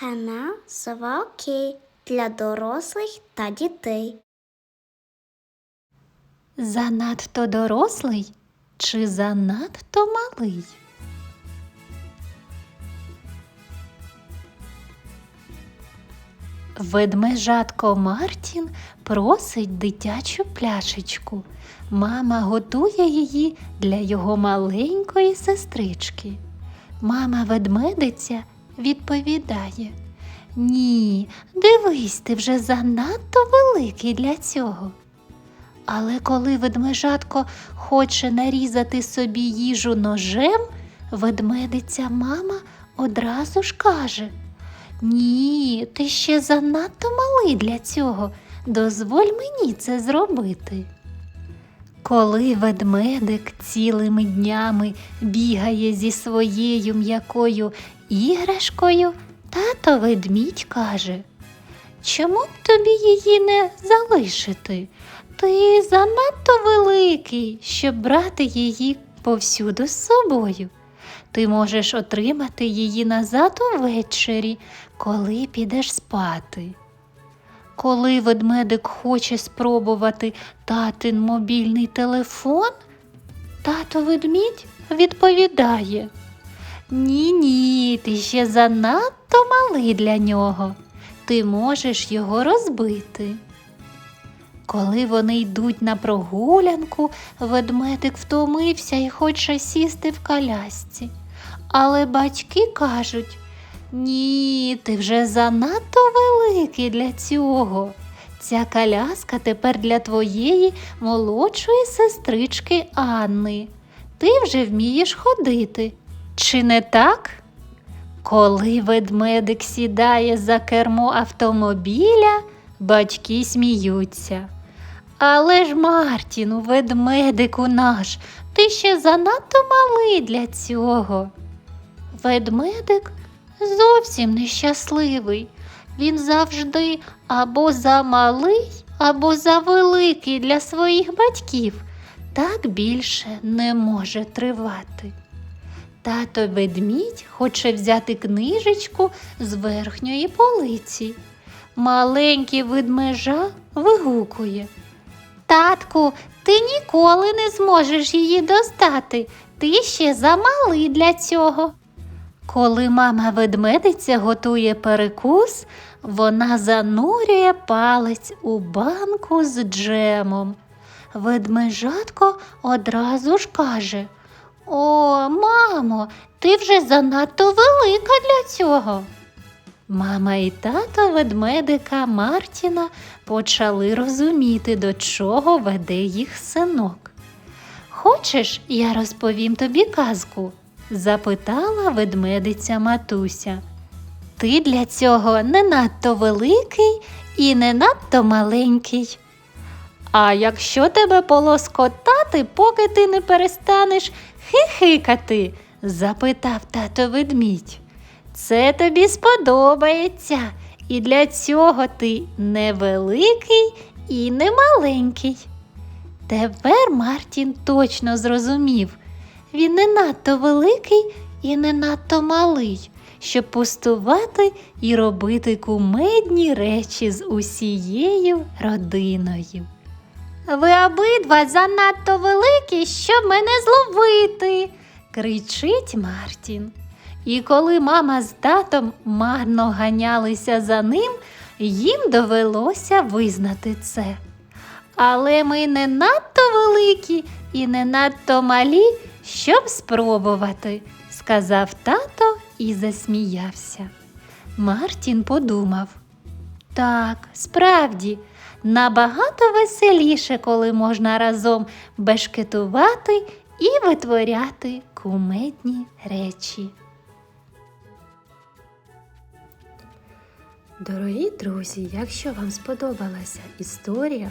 Канал Сова Окей для дорослих та дітей. Занадто дорослий чи занадто малий? Ведмежатко Мартін просить дитячу пляшечку. Мама готує її для його маленької сестрички. Мама ведмедиця відповідає: Ні, дивись, ти вже занадто великий для цього. Але коли ведмежатко хоче нарізати собі їжу ножем, ведмедиця мама одразу ж каже: Ні, ти ще занадто малий для цього. Дозволь мені це зробити. Коли ведмедик цілими днями бігає зі своєю м'якою іграшкою, тато ведмідь каже, чому б тобі її не залишити? Ти занадто великий, щоб брати її повсюду з собою. Ти можеш отримати її назад увечері, коли підеш спати. Коли ведмедик хоче спробувати татин мобільний телефон, тато ведмідь відповідає Ні, ні, ти ще занадто малий для нього. Ти можеш його розбити. Коли вони йдуть на прогулянку, ведмедик втомився і хоче сісти в колясці. Але батьки кажуть ні, ти вже занадто великий для цього. Ця коляска тепер для твоєї молодшої сестрички Анни. Ти вже вмієш ходити. Чи не так? Коли ведмедик сідає за кермо автомобіля, батьки сміються. Але ж, Мартіну, ведмедику наш, ти ще занадто малий для цього. Ведмедик зовсім нещасливий. Він завжди або замалий, або завеликий для своїх батьків. Так більше не може тривати. Тато ведмідь хоче взяти книжечку з верхньої полиці. Маленький ведмежа вигукує. Татку, ти ніколи не зможеш її достати. Ти ще замалий для цього. Коли мама ведмедиця готує перекус, вона занурює палець у банку з джемом. Ведмежатко одразу ж каже О, мамо, ти вже занадто велика для цього. Мама і тато ведмедика Мартіна почали розуміти, до чого веде їх синок. Хочеш, я розповім тобі казку? Запитала ведмедиця матуся. Ти для цього не надто великий і не надто маленький. А якщо тебе полоскотати, поки ти не перестанеш хихикати? запитав тато ведмідь. Це тобі сподобається, і для цього ти не великий і не маленький. Тепер Мартін точно зрозумів, він не надто великий і не надто малий, щоб пустувати і робити кумедні речі з усією родиною. Ви обидва занадто великі, щоб мене зловити, кричить Мартін. І коли мама з татом марно ганялися за ним, їм довелося визнати це. Але ми не надто великі і не надто малі, щоб спробувати, сказав тато і засміявся. Мартін подумав так, справді, набагато веселіше, коли можна разом бешкетувати і витворяти кумедні речі. Дорогі друзі, якщо вам сподобалася історія,